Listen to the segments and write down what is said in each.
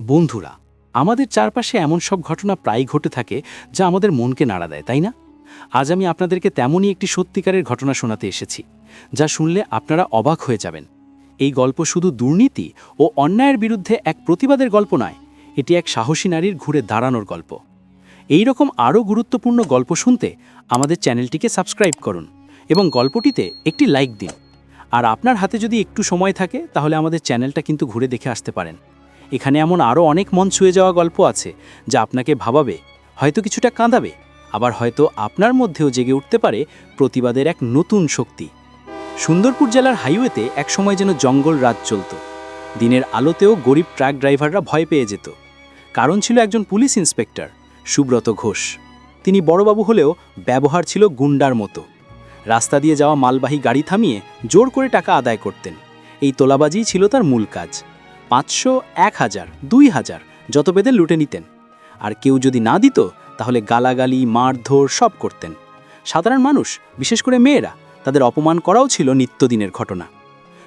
বন্ধুরা, আমাদের চারপাশে এমন সব ঘটনা প্রায় ঘটে থাকে যা আমাদের মনকে নাড়া দেয়, তাই না? আজ আমি আপনাদেরকে তেমনই একটি সত্যিকারের ঘটনা শোনাতে এসেছি, যা শুনলে আপনারা অবাক হয়ে যাবেন। এই গল্প শুধু দুর্নীতি ও অন্যায়ের বিরুদ্ধে এক প্রতিবাদের গল্প নয়, এটি এক সাহসী নারীর ঘুরে দাঁড়ানোর গল্প। এই রকম আরও গুরুত্বপূর্ণ গল্প শুনতে আমাদের চ্যানেলটিকে সাবস্ক্রাইব করুন এবং গল্পটিতে একটি লাইক দিন। আর আপনার হাতে যদি একটু সময় থাকে, তাহলে আমাদের চ্যানেলটা কিন্তু ঘুরে দেখে আসতে পারেন। এখানে এমন আরও অনেক মন ছুঁয়ে যাওয়া গল্প আছে, যা আপনাকে ভাবাবে, হয়তো কিছুটা কাঁদাবে, আবার হয়তো আপনার মধ্যেও জেগে উঠতে পারে প্রতিবাদের এক নতুন শক্তি। সুন্দরপুর জেলার হাইওয়েতে একসময় যেন জঙ্গল রাত চলত। দিনের আলোতেও গরিব ট্রাক ড্রাইভাররা ভয় পেয়ে যেত। কারণ ছিল একজন পুলিশ ইন্সপেক্টর, সুব্রত ঘোষ। তিনি বড়বাবু হলেও ব্যবহার ছিল গুন্ডার মতো। রাস্তা দিয়ে যাওয়া মালবাহী গাড়ি থামিয়ে জোর করে টাকা আদায় করতেন। এই তোলাবাজিই ছিল তার মূল কাজ। পাঁচশো, এক হাজার, দুই হাজার, যত পেতে লুটে নিতেন। আর কেউ যদি না দিত, তাহলে গালাগালি, মারধর সব করতেন। সাধারণ মানুষ, বিশেষ করে মেয়েরা, তাদের অপমান করাও ছিল নিত্যদিনের ঘটনা।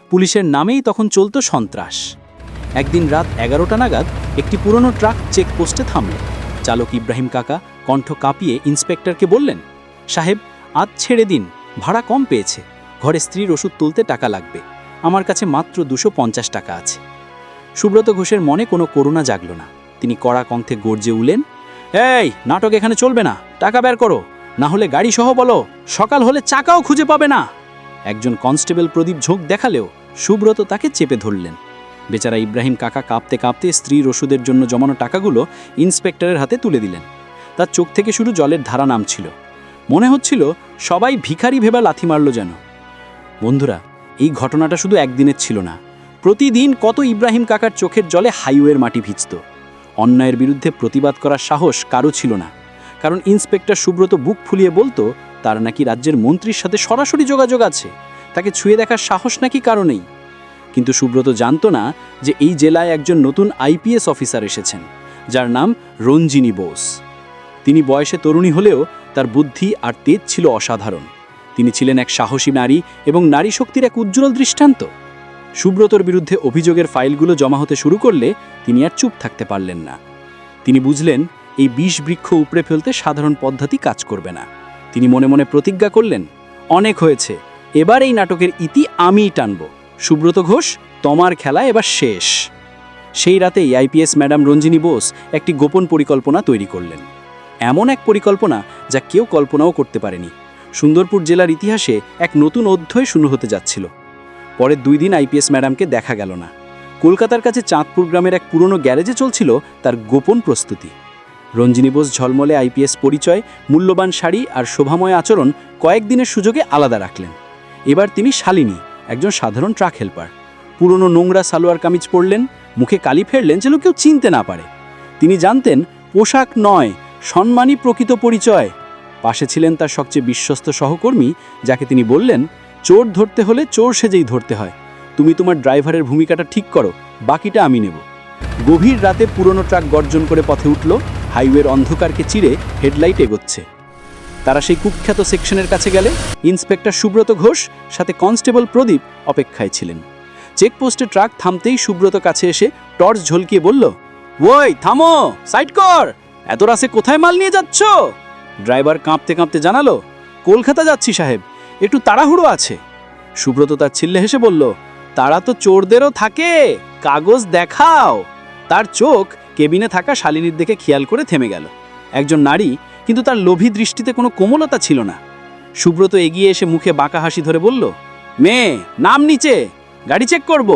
পুলিশের নামেই তখন চলত সন্ত্রাস। একদিন রাত এগারোটা নাগাদ একটি পুরনো ট্রাক চেকপোস্টে থামল। চালক ইব্রাহিম কাকা কণ্ঠ কাঁপিয়ে ইন্সপেক্টরকে বললেন, সাহেব, আজ ছেড়ে দিন, ভাড়া কম পেয়েছে। ঘরে স্ত্রীর ওষুধ তুলতে টাকা লাগবে। আমার কাছে মাত্র দুশো টাকা আছে। সুব্রত ঘোষের মনে কোনো করুণা জাগল না। তিনি কড়া কণ্ঠে গর্জে উলেন এই, নাটক এখানে চলবে না, টাকা বের করো। না হলে গাড়ি সহ বলো, সকাল হলে চাকাও খুঁজে পাবে না। একজন কনস্টেবল প্রদীপ ঝোঁক দেখালেও সুব্রত তাকে চেপে ধরলেন। বেচারা ইব্রাহিম কাকা কাঁপতে কাঁপতে স্ত্রীর ওষুধের জন্য জমানো টাকাগুলো ইন্সপেক্টরের হাতে তুলে দিলেন। তার চোখ থেকে শুরু জলের ধারা নামছিল। মনে হচ্ছিল সবাই ভিখারি ভেবা লাথি মারল যেন। বন্ধুরা, এই ঘটনাটা শুধু একদিনের ছিল না প্রতিদিন কত ইব্রাহিম কাকার চোখের জলে হাইওয়ের মাটি ভিজত। অন্যায়ের বিরুদ্ধে প্রতিবাদ করার সাহস কারও ছিল না। কারণ ইন্সপেক্টর সুব্রত বুক ফুলিয়ে বলতো, তার নাকি রাজ্যের মন্ত্রীর সাথে সরাসরি যোগাযোগ আছে। তাকে ছুঁয়ে দেখার সাহস নাকি কারণেই কিন্তু সুব্রত জানত না যে এই জেলায় একজন নতুন আইপিএস অফিসার এসেছেন, যার নাম রঞ্জিনী বোস। তিনি বয়সে তরুণী হলেও তার বুদ্ধি আর তেজ ছিল অসাধারণ। তিনি ছিলেন এক সাহসী নারী এবং নারী শক্তির এক উজ্জ্বল দৃষ্টান্ত। সুব্রতর বিরুদ্ধে অভিযোগের ফাইলগুলো জমা হতে শুরু করলে তিনি আর চুপ থাকতে পারলেন না। তিনি বুঝলেন, এই বিষ বৃক্ষ উপড়ে ফেলতে সাধারণ পদ্ধতি কাজ করবে না। তিনি মনে মনে প্রতিজ্ঞা করলেন, অনেক হয়েছে, এবার এই নাটকের ইতি আমিই টানব। সুব্রত ঘোষ, তোমার খেলা এবার শেষ। সেই রাতেই আইপিএস ম্যাডাম রঞ্জিনী বোস একটি গোপন পরিকল্পনা তৈরি করলেন। এমন এক পরিকল্পনা যা কেউ কল্পনাও করতে পারেনি। সুন্দরপুর জেলার ইতিহাসে এক নতুন অধ্যায় শুরু হতে যাচ্ছিল। পরের দুই দিন আইপিএস ম্যাডামকে দেখা গেল না। কলকাতার কাছে চাঁদপুর গ্রামের এক পুরনো গ্যারেজে চলছিল তার গোপন প্রস্তুতি। রঞ্জিনী বোস ঝলমলে আইপিএস পরিচয়, মূল্যবান শাড়ি আর শোভাময় আচরণ কয়েকদিনের সুযোগে আলাদা রাখলেন। এবার তিনি শালিনী, একজন সাধারণ ট্রাক হেল্পার। পুরনো নোংরা সালোয়ার কামিজ পরলেন, মুখে কালি ফেরলেন যেন কেউ চিনতে না পারে। তিনি জানতেন, পোশাক নয়, সম্মানই প্রকৃত পরিচয়। পাশে ছিলেন তার সবচেয়ে বিশ্বস্ত সহকর্মী, যাকে তিনি বললেন চোর ধরতে হলে চোর সেজেই ধরতে হয়। তুমি তোমার ড্রাইভারের ভূমিকাটা ঠিক করো, বাকিটা আমি নেব। গভীর রাতে পুরনো ট্রাক গর্জন করে পথে উঠল, হাইওয়ের অন্ধকারকে চিরে হেডলাইট এগোচ্ছে। তারা সেই কুখ্যাত সেকশনের কাছে গেলে, ইন্সপেক্টর সুব্রত ঘোষ, সাথে কনস্টেবল প্রদীপ অপেক্ষায় ছিলেন। চেকপোস্টে ট্রাক থামতেই সুব্রত কাছে এসে টর্চ ঝলকিয়ে বলল, ওই, থামো, সাইড কর! এত রাসে কোথায় মাল নিয়ে যাচ্ছ? ড্রাইভার কাঁপতে কাঁপতে জানালো, কলকাতা যাচ্ছি সাহেব একটু তাড়াহুড়ো আছে। সুব্রত তার ছিল্লে হেসে বলল, তারা তো চোরদেরও থাকে, কাগজ দেখাও। তার চোখ কেবিনে থাকা শালিনীর দিকে খেয়াল করে থেমে গেল। একজন নারী, কিন্তু তার লোভী দৃষ্টিতে কোনো কোমলতা ছিল না। সুব্রত এগিয়ে এসে মুখে বাঁকা হাসি ধরে বলল, মেয়ে, নাম নিচে, গাড়ি চেক করব।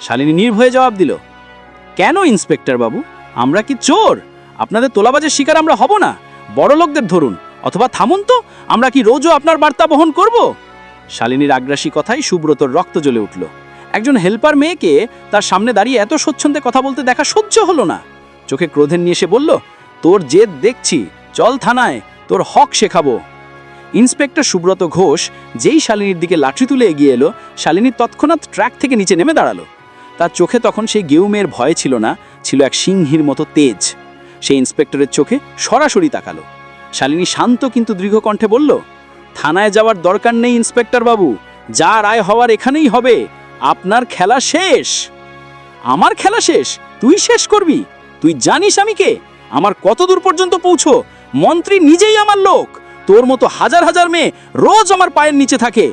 শালিনী নির্ভয়ে জবাব দিল, কেন ইন্সপেক্টর বাবু? আমরা কি চোর? আপনাদের তোলাবাজের শিকার আমরা হব না। বড় লোকদের ধরুন। অথবা থামুন তো, আমরা কি রোজও আপনার বার্তা বহন করব? শালিনীর আগ্রাসী কথাই সুব্রতর রক্ত জ্বলে উঠল। একজন হেল্পার মেয়েকে তার সামনে দাঁড়িয়ে এত স্বচ্ছন্দে কথা বলতে দেখা সহ্য হলো না। চোখে ক্রোধের নিয়ে এসে বলল, তোর জেদ দেখছি, চল থানায়, তোর হক শেখাবো। ইন্সপেক্টর সুব্রত ঘোষ যেই শালিনীর দিকে লাঠি তুলে এগিয়ে এলো, শালিনী তৎক্ষণাৎ ট্র্যাক থেকে নিচে নেমে দাঁড়াল। তার চোখে তখন সেই গেউ মেয়ের ভয় ছিল না, ছিল এক সিংহীর মতো তেজ। সেই ইন্সপেক্টরের চোখে সরাসরি তাকালো। শালিনী শান্ত কিন্তু দৃঢ় কণ্ঠে বলল, থানায় যাওয়ার দরকার নেই, ইন্সপেক্টর বাবু। যা রায় হওয়ার এখানেই হবে। আপনার খেলা শেষ। আমার খেলা শেষ? তুই শেষ করবি? তুই জানিস আমি কে? আমার কত দূর পর্যন্ত পৌঁছো? মন্ত্রী নিজেই আমার লোক। তোর মতো হাজার হাজার মেয়ে রোজ আমার পায়ের নিচে থাকে।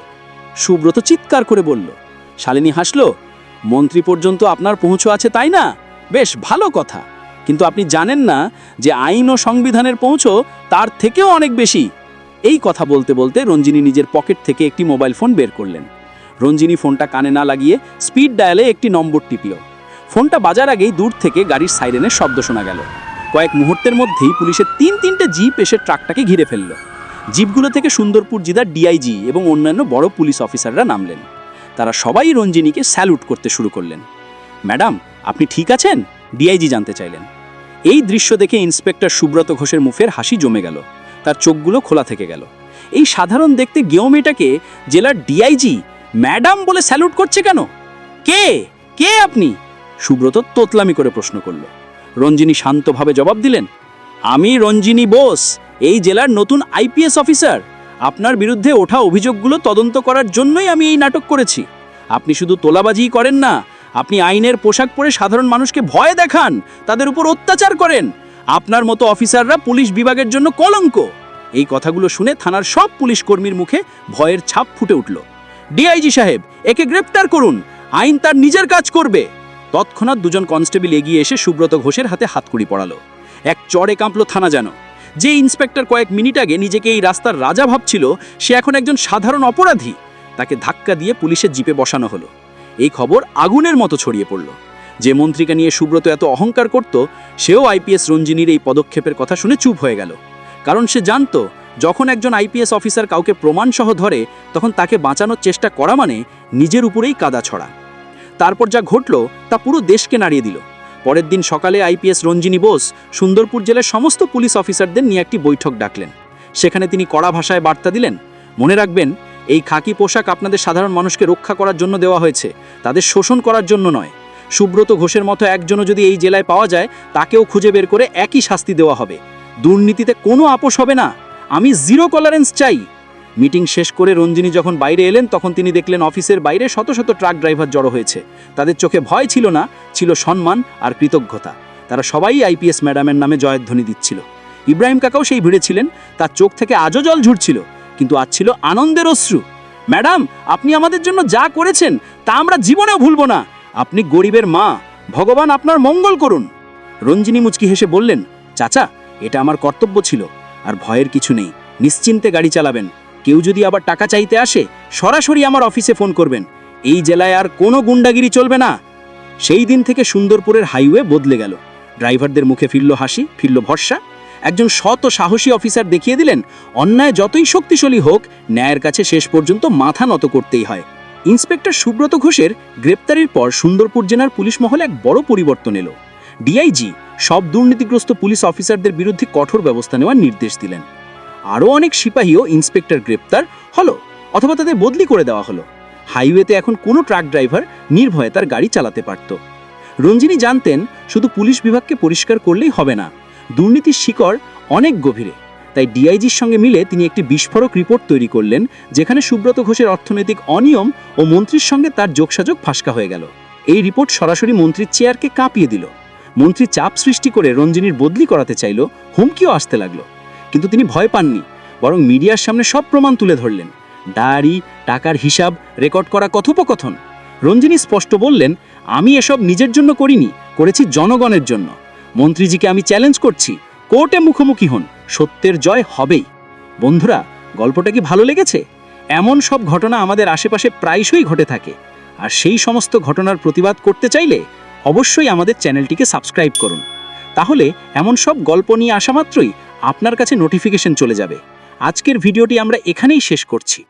সুব্রত চিৎকার করে বলল। শালিনী হাসলো, মন্ত্রী পর্যন্ত আপনার পৌঁছো আছে তাই না? বেশ ভালো কথা। কিন্তু আপনি জানেন না যে আইন ও সংবিধানের পৌঁছো তার থেকেও অনেক বেশি। এই কথা বলতে বলতে রঞ্জিনী নিজের পকেট থেকে একটি মোবাইল ফোন বের করলেন। রঞ্জিনী ফোনটা কানে না লাগিয়ে স্পিড ডায়ালে একটি নম্বর টিপল। ফোনটা বাজার আগেই দূর থেকে গাড়ির সাইরেনের শব্দ শোনা গেল। কয়েক মুহূর্তের মধ্যেই পুলিশের তিন তিনটে জিপ এসে ট্রাকটাকে ঘিরে ফেলল। জিপগুলো থেকে সুন্দরপুর জিদার ডিআইজি এবং অন্যান্য বড় পুলিশ অফিসাররা নামলেন। তারা সবাই রঞ্জিনীকে স্যালুট করতে শুরু করলেন। ম্যাডাম, আপনি ঠিক আছেন? ডিআইজি জানতে চাইলেন। এই দৃশ্য দেখে ইন্সপেক্টর সুব্রত ঘোষের মুখের হাসি জমে গেল। তার চোখগুলো খোলা থেকে গেল। এই সাধারণ দেখতে গেও মেয়েটাকে জেলার ডিআইজি ম্যাডাম বলে স্যালুট করছে কেন? কে? কে আপনি? সুব্রত তোতলামি করে প্রশ্ন করল। রঞ্জিনী শান্তভাবে জবাব দিলেন, আমি রঞ্জিনী বোস, এই জেলার নতুন আইপিএস অফিসার। আপনার বিরুদ্ধে ওঠা অভিযোগগুলো তদন্ত করার জন্যই আমি এই নাটক করেছি। আপনি শুধু তোলাবাজিই করেন না আপনি আইনের পোশাক পরে সাধারণ মানুষকে ভয় দেখান, তাদের উপর অত্যাচার করেন। আপনার মতো অফিসাররা পুলিশ বিভাগের জন্য কলঙ্ক। এই কথাগুলো শুনে থানার সব পুলিশ কর্মীর মুখে ভয়ের ছাপ ফুটে উঠল। ডিআইজি সাহেব, একে গ্রেপ্তার করুন। আইন তার নিজের কাজ করবে। তৎক্ষণাৎ দুজন কনস্টেবল এগিয়ে এসে সুব্রত ঘোষের হাতে হাতকড়ি পড়ালো। এক চড়ে কাঁপল থানা যেন। যে ইন্সপেক্টর কয়েক মিনিট আগে নিজেকে এই রাস্তার রাজা ভাবছিল, সে এখন একজন সাধারণ অপরাধী। তাকে ধাক্কা দিয়ে পুলিশের জিপে বসানো হলো। এই খবর আগুনের মতো ছড়িয়ে পড়ল। যে মন্ত্রীকে নিয়ে সুব্রত এত অহংকার করত, সেও আইপিএস রঞ্জিনীর এই পদক্ষেপের কথা শুনে চুপ হয়ে গেল। কারণ সে জানতো, যখন একজন আইপিএস অফিসার কাউকে প্রমাণসহ ধরে, তখন তাকে বাঁচানোর চেষ্টা করা মানে নিজের উপরেই কাদা ছড়া। তারপর যা ঘটল, তা পুরো দেশকে নাড়িয়ে দিল। পরের দিন সকালে আইপিএস রঞ্জিনী বোস সুন্দরপুর জেলার সমস্ত পুলিশ অফিসারদের নিয়ে একটি বৈঠক ডাকলেন। সেখানে তিনি কড়া ভাষায় বার্তা দিলেন, মনে রাখবেন এই খাকি পোশাক আপনাদের সাধারণ মানুষকে রক্ষা করার জন্য দেওয়া হয়েছে। তাদের শোষণ করার জন্য নয়। সুব্রত ঘোষের মতো একজনও যদি এই জেলায় পাওয়া যায়, তাকেও খুঁজে বের করে একই শাস্তি দেওয়া হবে। দুর্নীতিতে কোনো আপোষ হবে না। আমি জিরো টলারেন্স চাই। মিটিং শেষ করে রঞ্জিনী যখন বাইরে এলেন, তখন তিনি দেখলেন অফিসের বাইরে শত শত ট্রাক ড্রাইভার জড়ো হয়েছে। তাদের চোখে ভয় ছিল না, ছিল সম্মান আর কৃতজ্ঞতা। তারা সবাই আইপিএস ম্যাডামের নামে জয়ধ্বনি দিচ্ছিল। ইব্রাহিম কাকাও সেই ভিড়ে ছিলেন। তার চোখ থেকে আজও জল ঝুরছিল। কিন্তু আজ ছিল আনন্দের অশ্রু। ম্যাডাম, আপনি আমাদের জন্য যা করেছেন, তা আমরা জীবনেও ভুলব না। আপনি গরিবের মা, ভগবান আপনার মঙ্গল করুন। রঞ্জিনী মুচকি হেসে বললেন, চাচা, এটা আমার কর্তব্য ছিল, আর ভয়ের কিছু নেই। নিশ্চিন্তে গাড়ি চালাবেন। কেউ যদি আবার টাকা চাইতে আসে, সরাসরি আমার অফিসে ফোন করবেন। এই জেলায় আর কোনো গুন্ডাগিরি চলবে না। সেই দিন থেকে সুন্দরপুরের হাইওয়ে বদলে গেল। ড্রাইভারদের মুখে ফিরল হাসি, ফিরল ভরসা। একজন শত সাহসী অফিসার দেখিয়ে দিলেন, অন্যায় যতই শক্তিশালী হোক, ন্যায়ের কাছে শেষ পর্যন্ত মাথা নত করতেই হয়। ইন্সপেক্টর সুব্রত ঘোষের গ্রেপ্তারির পর সুন্দরপুর জেলার পুলিশ মহলে এক বড় পরিবর্তন এলো। ডিআইজি সব দুর্নীতিগ্রস্ত পুলিশ অফিসারদের বিরুদ্ধে কঠোর ব্যবস্থা নেওয়ার নির্দেশ দিলেন। আরও অনেক সিপাহীও ইন্সপেক্টর গ্রেপ্তার হলো অথবা তাদের বদলি করে দেওয়া হলো। হাইওয়েতে এখন কোনো ট্রাক ড্রাইভার নির্ভয়ে তার গাড়ি চালাতে পারত। রঞ্জিনী জানতেন, শুধু পুলিশ বিভাগকে পরিষ্কার করলেই হবে না। দুর্নীতির শিকড় অনেক গভীরে। তাই ডিআইজির সঙ্গে মিলে তিনি একটি বিস্ফোরক রিপোর্ট তৈরি করলেন, যেখানে সুব্রত ঘোষের অর্থনৈতিক অনিয়ম ও মন্ত্রীর সঙ্গে তার যোগসাযোগ ফাঁসকা হয়ে গেল। এই রিপোর্ট সরাসরি মন্ত্রীর চেয়ারকে কাঁপিয়ে দিল। মন্ত্রী চাপ সৃষ্টি করে রঞ্জিনীর বদলি করাতে চাইল, হুমকিও আসতে লাগল। কিন্তু তিনি ভয় পাননি, বরং মিডিয়ার সামনে সব প্রমাণ তুলে ধরলেন। ডায়েরি টাকার হিসাব, রেকর্ড করা কথোপকথন। রঞ্জিনী স্পষ্ট বললেন, আমি এসব নিজের জন্য করিনি, করেছি জনগণের জন্য। মন্ত্রীজিকে আমি চ্যালেঞ্জ করছি। কোর্টে মুখোমুখি হন। সত্যের জয় হবেই। বন্ধুরা, গল্পটা কি ভালো লেগেছে? এমন সব ঘটনা আমাদের আশেপাশে প্রায়শই ঘটে থাকে। আর সেই সমস্ত ঘটনার প্রতিবাদ করতে চাইলে অবশ্যই আমাদের চ্যানেলটিকে সাবস্ক্রাইব করুন। তাহলে এমন সব গল্প নিয়ে আসা মাত্রই আপনার কাছে নোটিফিকেশন চলে যাবে। আজকের ভিডিওটি আমরা এখানেই শেষ করছি।